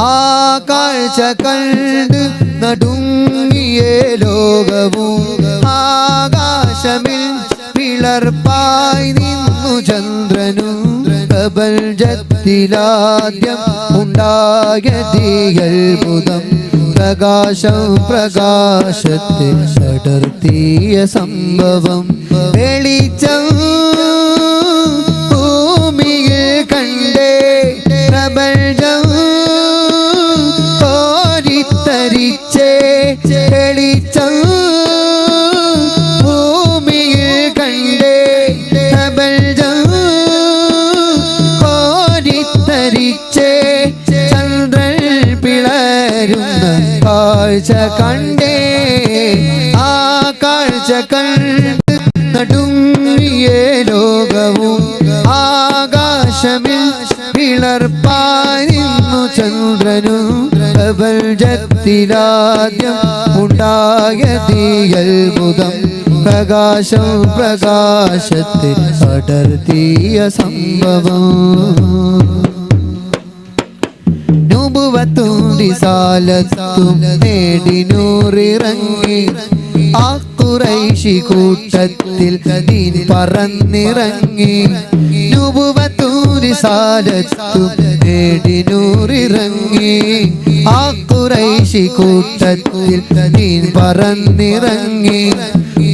ആ കാഴ്ച കണ്ട് നടുങ്ങിയ ലോകവും ആകാശമിൽ പിളർപ്പായി നിന്നു ചന്ദ്രനും പ്രപഞ്ചത്തിലാദ്യം ഉണ്ടായ തീയത്ഭുതം പ്രകാശം പ്രകാശത്തെ പടർത്തിയ സംഭവം. വെളിച്ചം കാഴ്ച കണ്ടേ. ആ കാഴ്ച കണ്ട് നടുങ്ങിയ ലോകവും ആകാശമിൽ പിളർപ്പായിരുന്നു ചന്ദ്രനും പ്രപഞ്ചത്തിലാദ്യം ഉണ്ടായ തീയത്ഭുതം പ്രകാശം പ്രകാശത്തിൽ പടർത്തിയ സംഭവം. നുബുവത്തും റിസാലത്തും നേടി നൂറിറങ്ങി ആ കുറൈശി കൂട്ടത്തിൽ ദീൻ പറന്നിറങ്ങി. നുബുവത്തും റിസാലത്തും നേടി നൂറിറങ്ങി ആ കുറൈശി കൂട്ടത്തിൽ ദീൻ പറന്നിറങ്ങി.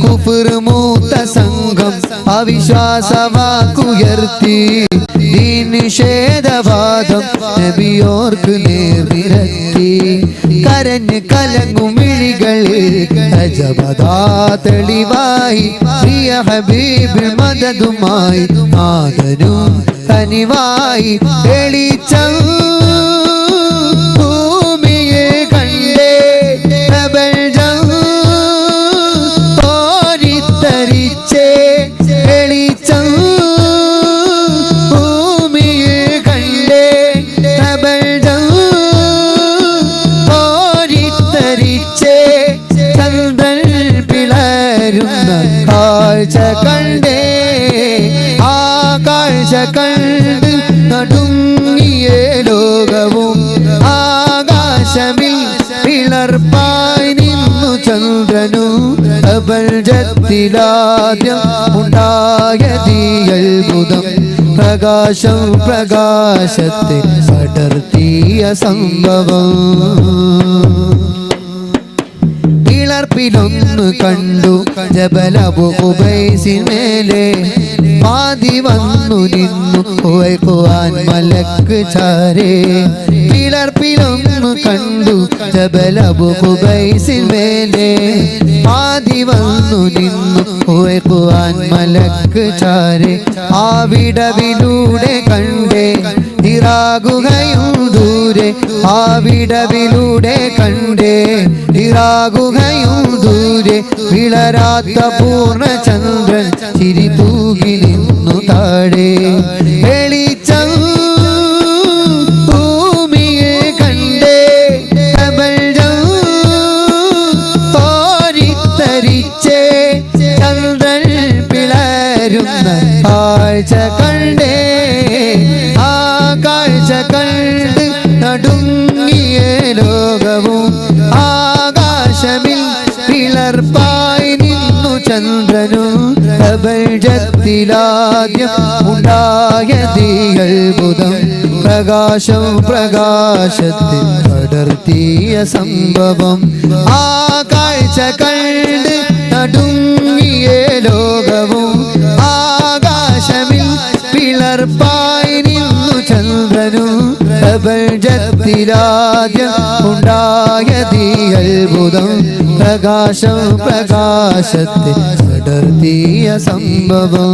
കുഫർ മൂത്ത സംഘം അവിശ്വാസവാക്കുയർത്തി. ഈ നിഷേധവാദം നബിയോർക്ക് നേർവിരത്തി കരഞ്ഞ് കലങ്ങും വിഴികളിൽ അജബദാ തെളിവായി. പ്രിയ ഹബീബ് മദതുമായി ആദരും തനിവായി. തെളിച്ചം കാഴ്ച കണ്ടേ ആ കാഴ്ച കണ്ട് നടുങ്ങിയ ലോകവും ആകാശമിൽ പിളർപ്പായി നിന്നു ചന്ദ്രനു പ്രപഞ്ചത്തിലാദ്യം ഉണ്ടായ തീയത്ഭുതം പ്രകാശം പ്രകാശത്തെ പടർത്തിയ സംഭവം. പിളർപ്പിലൊന്നു കണ്ടു. ജബലബു ജബലബുബൈസിമേലെ പാതി വന്നു നിന്നു. കുവൈക്കുവാൻ മലക്ക് ചാരേ. പിളർപ്പിലൊന്നു കണ്ടു. ജബലബു ജബലബുബൈസിമേലെ പാതി വന്നു നിന്നു. കുവൈക്കുവാൻ മലക്ക് ചാരേ. ആ വിടവിലൂടെ കണ്ടേ. ഇറാകുകയും ദൂരെ. ആ വിടവിലൂടെ കണ്ടേ. ഇറാകുകയും ദൂരെ വിളരാത്ത പൂർണചന്ദ്രൻ ചിരി തൂകി നിന്നു താഴെ. കാഴ്ച കണ്ടേ. പ്രപഞ്ചത്തിലാദ്യം ഉണ്ടായ തീയത്ഭുതം പ്രകാശം പ്രകാശത്തിൽ പടർത്തിയ സംഭവം. ആ കാഴ്ച കണ്ട് നടുങ്ങിയ ലോകവും ആകാശമിൽ പിളർപ്പായി നിന്നു ചന്ദ്രനും. പ്രപഞ്ചത്തിലാദ്യം ഉണ്ടായ തീയത്ഭുതം പ്രകാശം പ്രകാശത്തെ പടർത്തിയ സംഭവം.